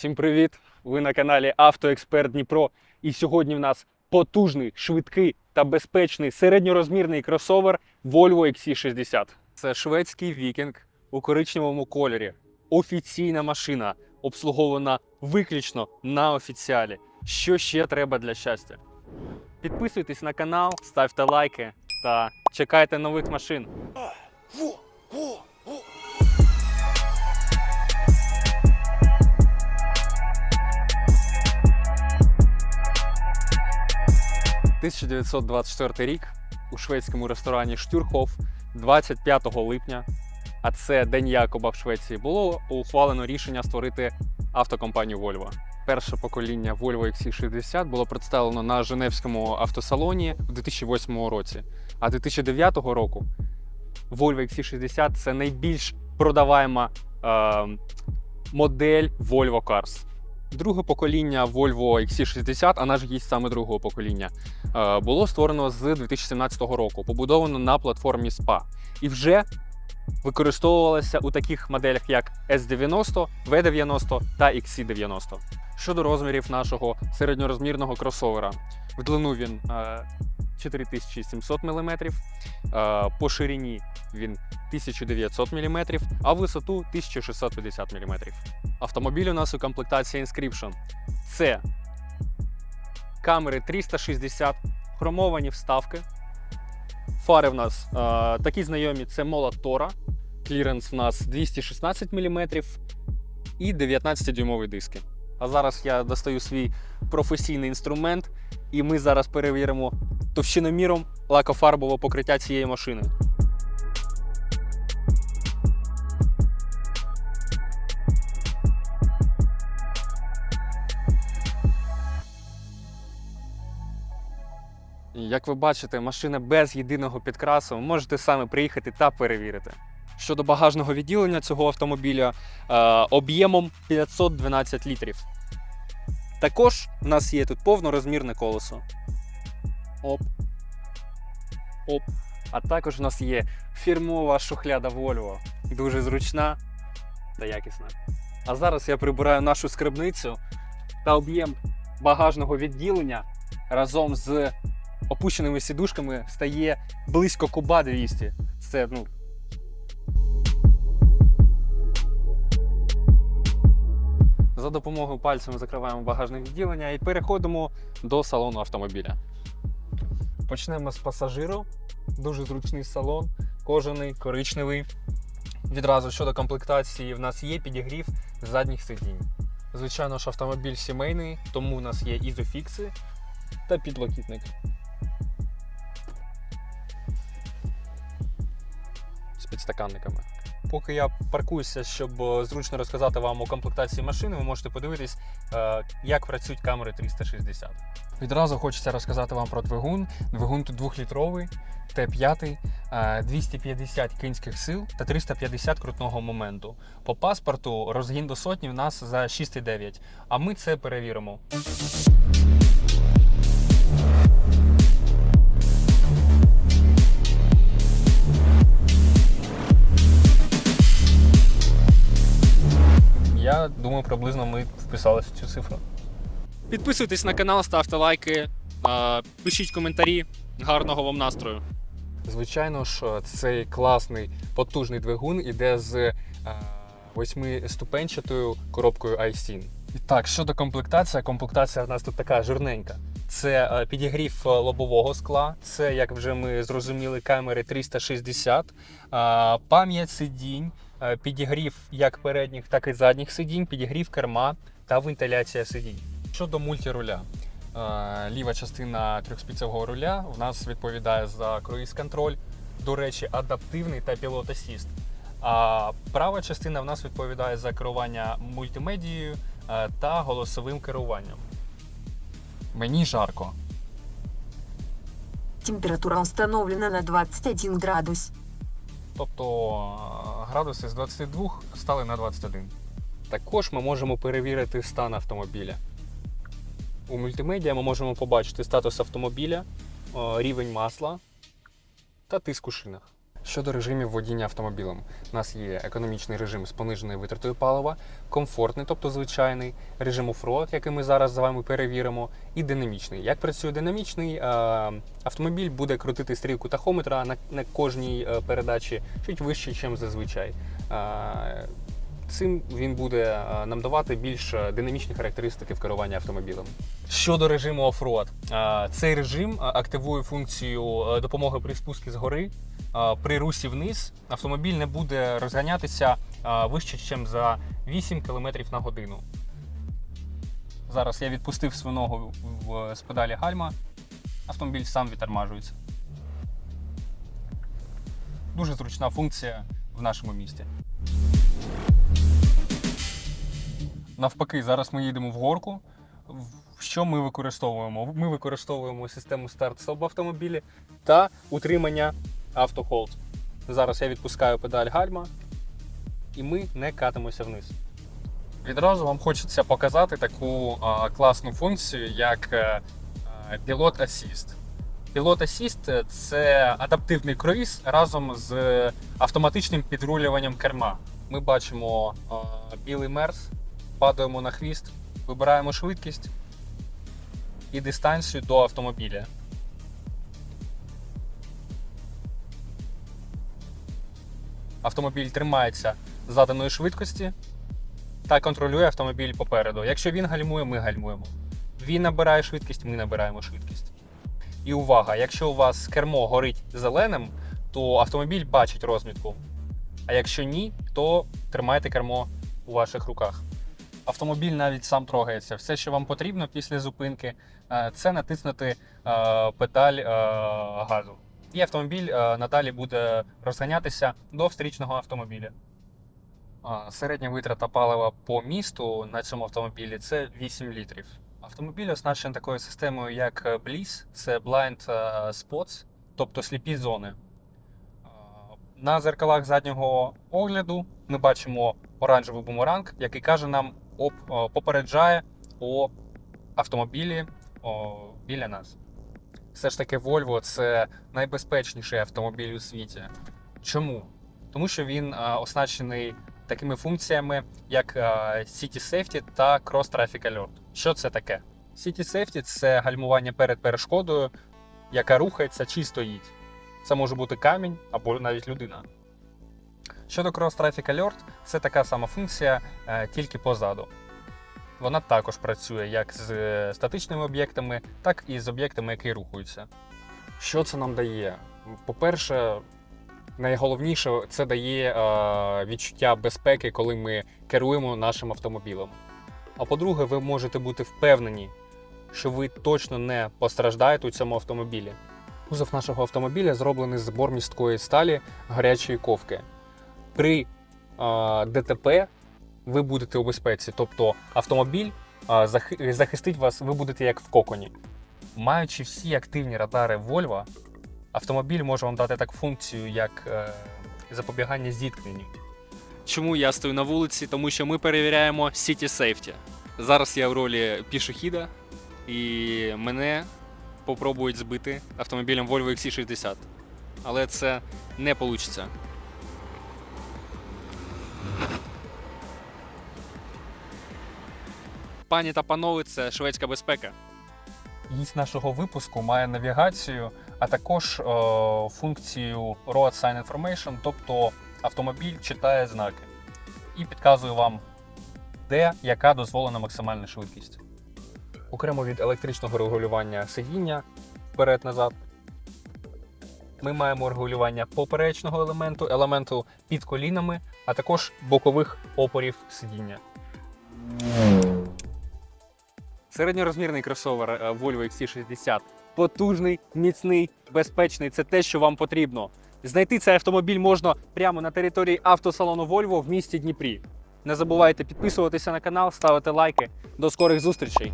Всім привіт! Ви на каналі Автоексперт Дніпро. І сьогодні в нас потужний, швидкий та безпечний середньорозмірний кросовер Volvo XC60. Це шведський вікінг у коричневому кольорі. Офіційна машина, обслугована виключно на офіціалі. Що ще треба для щастя? Підписуйтесь на канал, ставте лайки та чекайте нових машин. – 1924 рік у шведському ресторані Штюрхоф 25 липня, а це День Якоба в Швеції, було ухвалено рішення створити автокомпанію Volvo. Перше покоління Volvo XC60 було представлено на Женевському автосалоні в 2008 році. А 2009 року Volvo XC60 це найбільш продаваема е, модель Volvo Cars. Друге покоління Volvo XC60, а наш гість саме другого покоління, е, було створено з 2017 року, побудовано на платформі SPA. І вже використовувалося у таких моделях, як S90, V90 та XC90. Щодо розмірів нашого середньорозмірного кросовера, в длину він е, 4700 мм, е, по ширині він 1900 мм, а в висоту 1650 мм. Автомобіль у нас у комплектації Inscription. Це камери 360, хромовані вставки. Фари в нас е, такі знайомі: це Mola Tora. Кліренс в нас 216 мм і 19-дюймові диски. А зараз я достаю свій професійний інструмент, і ми зараз перевіримо товщиноміром лакофарбове покриття цієї машини. Як ви бачите, машина без єдиного підкрасу. Можете саме приїхати та перевірити. Щодо багажного відділення цього автомобіля е, об'ємом 512 літрів. Також в нас є тут повнорозмірне колесо. Оп. Оп. А також в нас є фірмова шухляда Volvo. Дуже зручна та якісна. А зараз я прибираю нашу скарбницю та об'єм багажного відділення разом з опущеними сідушками стає близько куба 200. Це ну. За допомогою пальця ми закриваємо багажне відділення і переходимо до салону автомобіля. Почнемо з пасажиру. Дуже зручний салон, кожаний, коричневий. Відразу щодо комплектації, в нас є підігрів задніх сидінь. Звичайно ж, автомобіль сімейний, тому у нас є ізофікси та підлокітник. з підстаканниками. Поки я паркуюся, щоб е, зручно розказати вам у комплектації машини, ви можете подивитись, е, як працюють камери 360. Відразу хочеться розказати вам про двигун. Двигун тут 2-літровий, Т5, е, 250 кінських сил та 350 крутного моменту. По паспорту розгін до сотні в нас за 6,9, а ми це перевіримо. Приблизно ми вписалися в цю цифру. Підписуйтесь на канал, ставте лайки, пишіть коментарі. Гарного вам настрою. Звичайно ж, цей класний потужний двигун іде з восьмиступенчатою коробкою iSyn. І так, щодо комплектації, комплектація в нас тут така жирненька. Це е, підігрів е, лобового скла, це, як вже ми зрозуміли, камери 360, а, пам'ять сидінь, е, підігрів як передніх, так і задніх сидінь, підігрів керма та вентиляція сидінь. Щодо мультируля, е, ліва частина трьохспіцевого руля в нас відповідає за круїз-контроль, до речі, адаптивний та пілот-асіст. А права частина в нас відповідає за керування мультимедією е, та голосовим керуванням. Мені жарко. Температура установлена на 21 градус. Тобто е, градуси з 22 стали на 21. Також ми можемо перевірити стан автомобіля. У мультимедіа ми можемо побачити статус автомобіля, е, рівень масла та тиск у шинах. Щодо режимів водіння автомобілем, у нас є економічний режим з пониженою витратою палива, комфортний, тобто звичайний, режим оффроад, який ми зараз з вами перевіримо, і динамічний. Як працює динамічний, автомобіль буде крутити стрілку тахометра на, кожній е, передачі чуть вище, ніж зазвичай. Цим він буде е, нам давати більш е, динамічні характеристики в керуванні автомобілем. Щодо режиму оффроад, цей режим активує функцію допомоги при спуску з гори. Е, При русі вниз автомобіль не буде розганятися е, вище, ніж за 8 км на годину. Зараз я відпустив свою ногу з педалі гальма, автомобіль сам відтормажується. Дуже зручна функція в нашому місті. Навпаки, зараз ми їдемо в горку. Що ми використовуємо? Ми використовуємо систему старт-стоп автомобілі та утримання автохолд. Зараз я відпускаю педаль гальма, і ми не катимося вниз. Відразу вам хочеться показати таку а, класну функцію, як е, а, Pilot Assist. Pilot Assist – це адаптивний круїз разом з автоматичним підрулюванням керма. Ми бачимо а, білий мерз, падаємо на хвіст, вибираємо швидкість і дистанцію до автомобіля. Автомобіль тримається заданої швидкості та контролює автомобіль попереду. Якщо він гальмує, ми гальмуємо. Він набирає швидкість, ми набираємо швидкість. І увага! Якщо у вас кермо горить зеленим, то автомобіль бачить розмітку. А якщо ні, то тримайте кермо у ваших руках. Автомобіль навіть сам трогається. Все, що вам потрібно після зупинки, е, це натиснути е, педаль е, газу. І автомобіль е, надалі буде розганятися до встрічного автомобіля. Середня витрата палива по місту на цьому автомобілі це 8 літрів. Автомобіль оснащений такою системою, як е, BLIS, це Blind е, Spots, тобто сліпі зони. На зеркалах заднього огляду ми бачимо оранжевий бумеранг, який каже нам попереджає о автомобілі біля нас. Все ж таки, Volvo це найбезпечніший автомобіль у світі. Чому? Тому що він оснащений такими функціями, як City Safety та Cross Traffic Alert. Що це таке? City Safety це гальмування перед перешкодою, яка рухається чи стоїть. Це може бути камінь або навіть людина. Щодо Cross Traffic Alert, це така сама функція, е, тільки позаду. Вона також працює як з е, статичними об'єктами, так і з об'єктами, які рухаються. Що це нам дає? По-перше, найголовніше це дає е, відчуття безпеки, коли ми керуємо нашим автомобілем. А по-друге, ви можете бути впевнені, що ви точно не постраждаєте у цьому автомобілі. Кузов нашого автомобіля зроблений з бормісткої сталі гарячої ковки. При е, ДТП ви будете у безпеці, тобто автомобіль захистить вас, ви будете як в коконі. Маючи всі активні радари Volvo, автомобіль може вам дати таку функцію, як е, запобігання зіткненню. Чому я стою на вулиці? Тому що ми перевіряємо City Safety. Зараз я в ролі пішохіда, і мене попробують збити автомобілем Volvo XC60. Але це не вийде. Пані та панове, це шведська безпека. Гість нашого випуску має навігацію, а також е, функцію Road Sign Information, тобто автомобіль читає знаки і підказує вам, де яка дозволена максимальна швидкість. Окремо від електричного регулювання сидіння вперед-назад. Ми маємо регулювання поперечного елементу, елементу під колінами, а також бокових опорів сидіння. Середньорозмірний кросовер е, Volvo XC60. Потужний, міцний, безпечний це те, що вам потрібно. Знайти цей автомобіль можна прямо на території автосалону Volvo в місті Дніпрі. Не забувайте підписуватися на канал, ставити лайки. До скорих зустрічей!